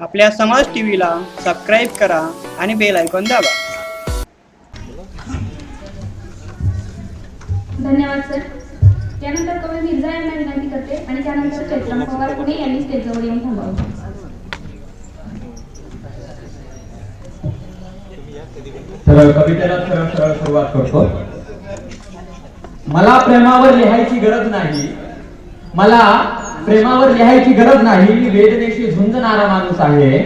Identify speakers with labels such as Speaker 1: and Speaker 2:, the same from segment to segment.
Speaker 1: आपल्या समाज T व्हीला subscribe करा आणि बेल आयकॉन दाबा.
Speaker 2: धन्यवाद सर. त्यानंतर कवी मिर्झा यांना विनंती करते आणि त्यानंतर चैत्र पवार पुणे यांनी स्टेजवर येऊन थांबावं.
Speaker 3: तर कवितेला सरळ सरळ सुरुवात करतो. मला प्रेमावर लिहायची गरज नाही. मला प्रेमावर लिहायची गरज नाही. मी वेदनेशी माणूस आहे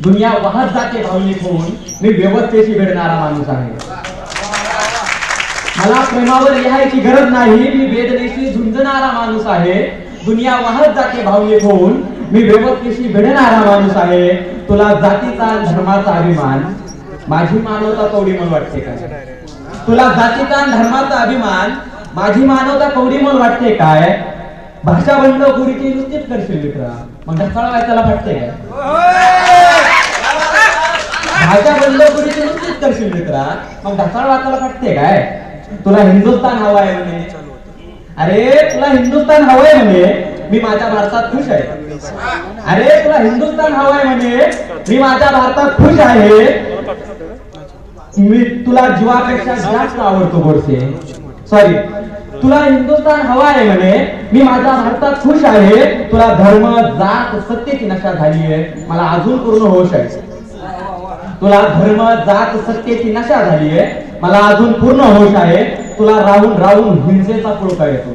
Speaker 3: दुनिया वाहत जाते भावनिक होऊन मी व्यवस्थेशी भिडणारा माणूस आहे मला प्रेमावर लिहायची गरज नाही मी वेदनेशी झुंजणारा माणूस आहे. दुनिया वाहत जाते भावनिक होऊन मी व्यवस्थेशी भिडणारा माणूस आहे. तुला जातीचा धर्माचा अभिमान माझी मानवता कवडी म्हणून वाटते काय? तुला जातीचा धर्माचा अभिमान माझी मानवता कवडी म्हणून वाटते काय? भाषा बंड गुरुची नुसतीच करशील मित्रा. मग ढसाळ वाचायला वाटते भाज्या भाषा बंद गुरीची नुसतीच करशील मित्रा मग ढसाळ वाचायला वाटते काय? तुला हिंदुस्थान हवाय म्हणे. अरे तुला हिंदुस्थान हवंय म्हणे. मी माझ्या भारतात खुश आहे. अरे तुला हिंदुस्थान हवंय म्हणे. मी माझ्या भारतात खुश आहे. मी तुला जीवापेक्षा जास्त आवडतो गोडसे. सॉरी तुला हिंदुस्थान हवा आहे म्हणे. मी माझ्या भारतात खुश आहे. तुला धर्म जात सत्तेची नशा झाली आहे मला अजून पूर्ण होश आहे. तुला धर्म जात सत्तेची नशा झाली आहे मला अजून पूर्ण होश आहे. तुला राहून राहून हिंसेचा पुळका येतो.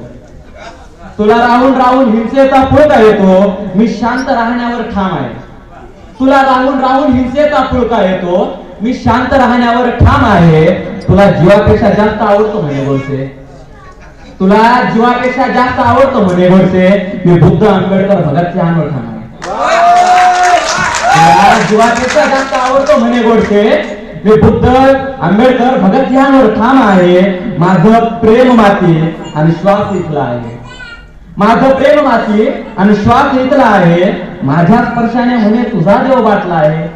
Speaker 3: तुला राहून राहून हिंसेचा पुळका येतो. मी शांत राहण्यावर ठाम आहे. तुला राहून राहून हिंसेचा पुळका येतो. मी शांत राहण्यावर ठाम आहे. तुला जीवापेक्षा जास्त आवडतो म्हणे बोलते तुला जीवापेक्षा जास्त आवडतो म्हणे गोडसे मी बुद्ध आंबेडकर भगतचे ठाम खाणार. जीवापेक्षा जास्त आवडतो म्हणे गोडसे मी बुद्ध आंबेडकर भगतसिंहांवर ठाम आहे. माझं प्रेम माती आणि श्वास इथला आहे. माझं प्रेम माती आणि श्वास इथला आहे. माझ्या स्पर्शाने म्हणे तुझा देव बाटला आहे.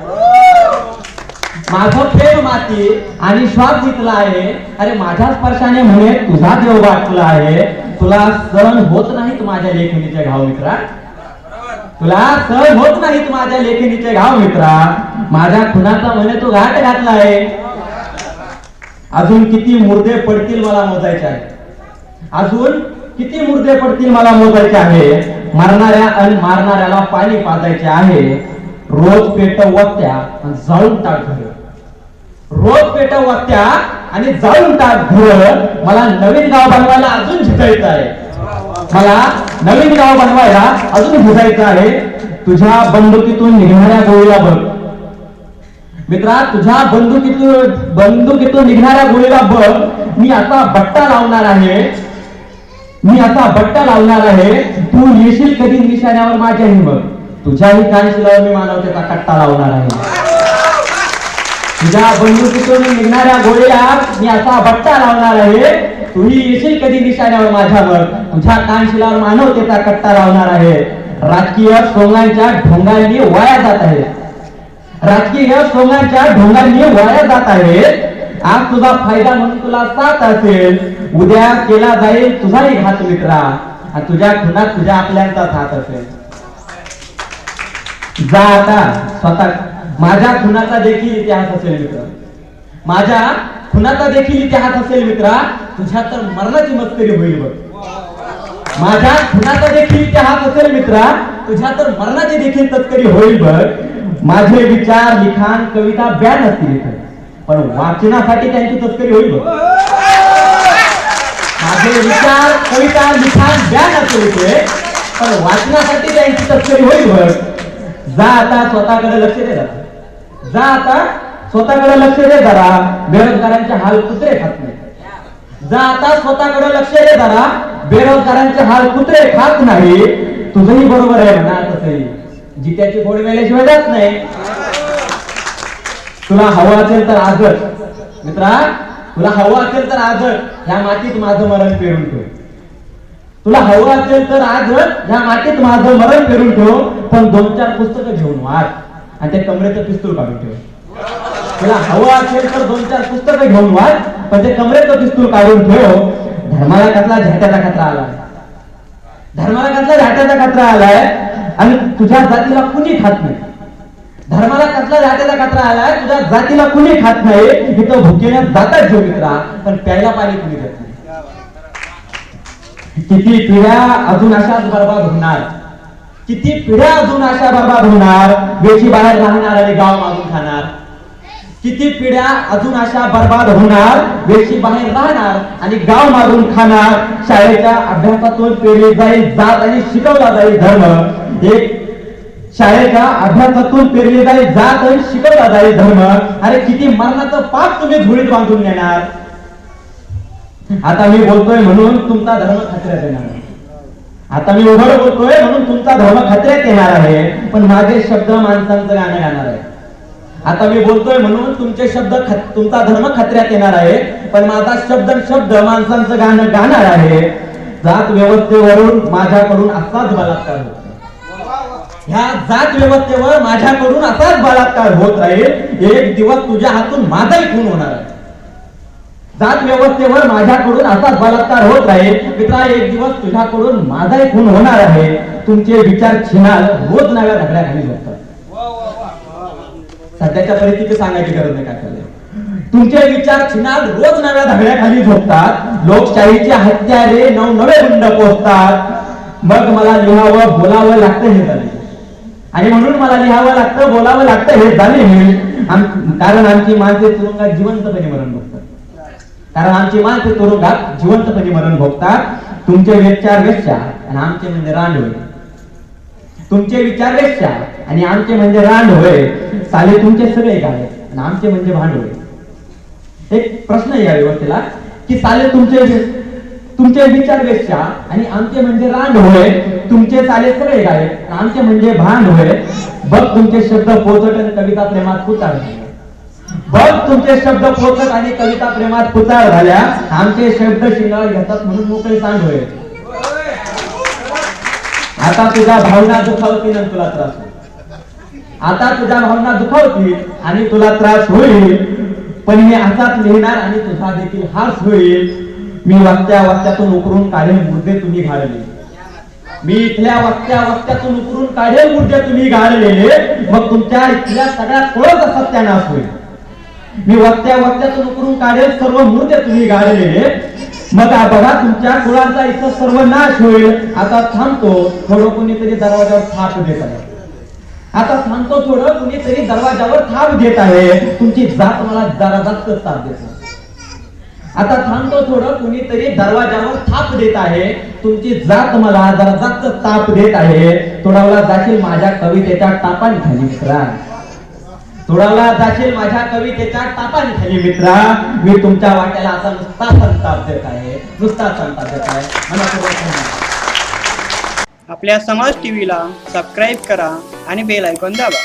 Speaker 3: माझं प्रेम माती आणि श्वास इथला आहे. अरे माझ्या स्पर्शाने म्हणे तुझा देव वाटला आहे. तुला सहन होत नाहीत माझ्या लेखणीचे घाव मित्रा. तुला सहन होत नाहीत माझ्या लेखणीचे घाव मित्रा. माझ्या खुनाचा म्हणे तू घाट घातला आहे. अजून किती मुर्दे पडतील मला मोजायचे आहे अजून किती मुर्दे पडतील मला मोजायचे आहे. मरणाऱ्या आणि मारणाऱ्याला पाणी पाजायचे आहे. रोज पेट वत्या आणि टाक रोज पेटव वाट्या आणि जाऊन टाक घर मला नवीन गाव बनवायला अजून झिजायचं आहे. मला नवीन गाव बनवायला अजून झिजायचं आहे. तुझ्या बंदुकीतून निघणाऱ्या गोळीला बघ. मित्रा तुझ्या बंदुकीतून बंदुकीतून निघणाऱ्या गोळीला बघ. मी आता बट्टा लावणार आहे. मी आता बट्टा लावणार आहे. तू येशील कधी निशाण्यावर माझ्याही बघ. तुझ्याही कानशिलावर मी मानवतेचा कट्टा लावणार आहे. तुझ्या बंदुकीतून निघणाऱ्या गोळीला मी असा बट्टा लावणार आहे तुम्ही येशील कधी निशाण्यावर माझ्यावर? तुझ्या कानशिलावर मानवतेचा कट्टा लावणार आहे. राजकीय सोंगांच्या ढोंगांनी वाया जात आहे. राजकीय सोंगांच्या ढोंगांनी वाया जात आहे. आज तुझा फायदा म्हणून तुला साथ असेल. उद्या केला जाईल तुझाही घात मित्रा. आणि तुझ्या खुनात तुझ्या आपल्यांचा हात असेल. जा आता स्वतः माझ्या खुनाचा देखील इतिहास असेल मित्र. माझ्या खुनाचा देखील इतिहास असेल मित्रा तुझ्या तर मरणाची मस्करी होईल बघ. माझ्या खुनाचा देखील इतिहास असेल मित्रा तुझ्या तर मरणाची देखील तस्करी होईल बघ. माझे विचार लिखाण कविता बॅन असतील इथे. पण वाचनासाठी त्यांची तस्करी होईल बघ. माझे विचार कविता लिखाण बॅन असेल इथे. पण वाचनासाठी त्यांची तस्करी होईल बघ. जा आता स्वतःकडे लक्ष दे जरा. जा आता स्वतःकडे लक्ष दे जरा. बेरोजगारांचे हाल कुत्रे खात नाही जा आता स्वतःकडे लक्ष दे जरा. बेरोजगारांचे हाल कुत्रे खात नाही तुझंही बरोबर आहे म्हणा तसंही. जित्याची गोड मेल्याशिवाय जात नाही. तुला हवं असेल तर आजच. मित्रा तुला हवं असेल तर आजच. ह्या मातीत माझं मरण पेरून ठेव. तुला हवं असेल तर आजच या मातीत माझं मरण करून ठेव पण दोन चार पुस्तकं घेऊन वाच आणि त्या कमरेचं पिस्तूल काढून ठेव. तुला हवं असेल तर दोन चार पुस्तकं घेऊन वाच पण ते कमरेचं पिस्तूल काढून ठेव. धर्माला कसला झ्याट्याचा खतरा आला धर्माला कसला झाट्याचा खतरा आलाय? आणि तुझ्या जातीला कुणी खात नाही? धर्माला कसला जातीचा कचरा आलाय? तुझ्या जातीला कुणी खात नाही? इथं भुकेने जातात जीव मित्रा पण प्यायला पाणी कुणी देत किती पिढ्या अजून अशाच बर्बाद होणार किती पिढ्या अजून अशा बर्बाद होणार वेची बाहेर राहणार आणि गाव मागून खाणार? किती पिढ्या अजून अशा बर्बाद होणार वेशी बाहेर राहणार आणि गाव मारून खाणार? शाळेच्या अभ्यासातून पेरली जाईल जात आणि शिकवला जाईल धर्म. एक शाळेच्या अभ्यासातून पेरली जाईल जात आणि शिकवला जाईल धर्म. अरे किती मरणाचं पाप तुम्ही धुळीत बांधून नेणार? आता मी बोलतोय म्हणून तुमचा धर्म खात्र्यात येणार आहे. आता मी उघड बोलतोय म्हणून तुमचा धर्म खात्र्यात येणार आहे. पण माझे शब्द माणसांचं गाणं गाणार आहे. आता मी बोलतोय म्हणून तुमचे शब्द तुमचा धर्म खात्र्यात येणार आहे. पण माझा शब्द शब्द माणसांचं गाणं गाणार आहे. जात व्यवस्थेवरून माझ्याकडून असाच बलात्कार होतो ह्या जात व्यवस्थेवर माझ्याकडून असाच बलात्कार होत राहील. एक दिवस तुझ्या हातून माझाही खून होणार आहे. जात व्यवस्थेवर माझ्याकडून असाच बलात्कार होत आहे. मित्रा एक दिवस तुझ्याकडून माझाही खून होणार आहे. तुमचे विचार छिनाल रोज नव्या धगड्याखाली झोपतात सध्याच्या परिस्थिती सांगायची गरज नाही काय तुमचे विचार छिनाल रोज नव्या धगड्याखाली झोपतात लोकशाहीचे हत्यारे नवनवे गुंड पोचतात मग मला लिहावं बोलावं लागतं हे झाले आणि म्हणून मला लिहावं लागतं बोलावं लागतं हे झाले कारण आमची माणसे तुरुंगात जिवंतपणे मरण बघतात. कारण आमची माणसे तुरुंगात जिवंतपणे मरण भोगतात. तुमचे विचार वेश्या आणि आमचे म्हणजे रांड होय तुमचे विचार वेश्या आणि आमचे म्हणजे रांड होय साले तुमचे सगळे काय आणि आमचे म्हणजे भांड होय एक प्रश्न या व्यवस्थेला की साले तुमचे तुमचे विचार वेश्या आणि आमचे म्हणजे रांड होय तुमचे साले सगळे काय आमचे म्हणजे भांड होय बघ तुमचे शब्द पोचट आणि कविता प्रेमात पुचाळ बघ तुमचे शब्द पोचत आणि कविता प्रेमात पुचाळ झाल्या. आमचे शब्द शिंगाळ घेतात म्हणून मोकळे सांड होय आता तुझ्या भावना दुखावतील आणि तुला त्रास होईल. आता तुझ्या भावना दुखावतील आणि तुला त्रास होईल. पण मी असाच लिहिणार आणि तुझा देखील हास होईल. मी वाक्या वाक्यातून उकरून काढेल मुद्दे तुम्ही घालले. मी इथल्या वाक्या वाक्यातून उकरून काढेल मुद्दे तुम्ही गाळलेले मग तुमच्या इथल्या सगळ्या कोळच सत्यानाश होईल. मी वक्त्या वक्त्यातून उकरून काढेल सर्व मूर्त्या तुम्ही गाळलेले मग बघा तुमच्या कुळांचा इथं सर्व नाश होईल. आता थांबतो थोडं कोणीतरी दरवाजावर थाप देत आहे. आता थांबतो थोडं कुणीतरी दरवाजावर थाप देत आहे. तुमची जात मला जरा जास्त ताप देत आता थांबतो थोडं कुणीतरी दरवाजावर थाप देत आहे. तुमची जात मला जरा जास्त ताप देत आहे. थोडावला जाशील माझ्या कवितेच्या टापांखाली मित्रा थोडावला जाशील माझ्या कवितेच्या टापान खाली मित्रा. मी तुमच्या वाट्याला असा नुसता संताप देत आहे नुसता संताप देत आहे.
Speaker 1: आपल्या समाज टीव्हीला सबस्क्राईब करा आणि बेल ऐकून दाबा.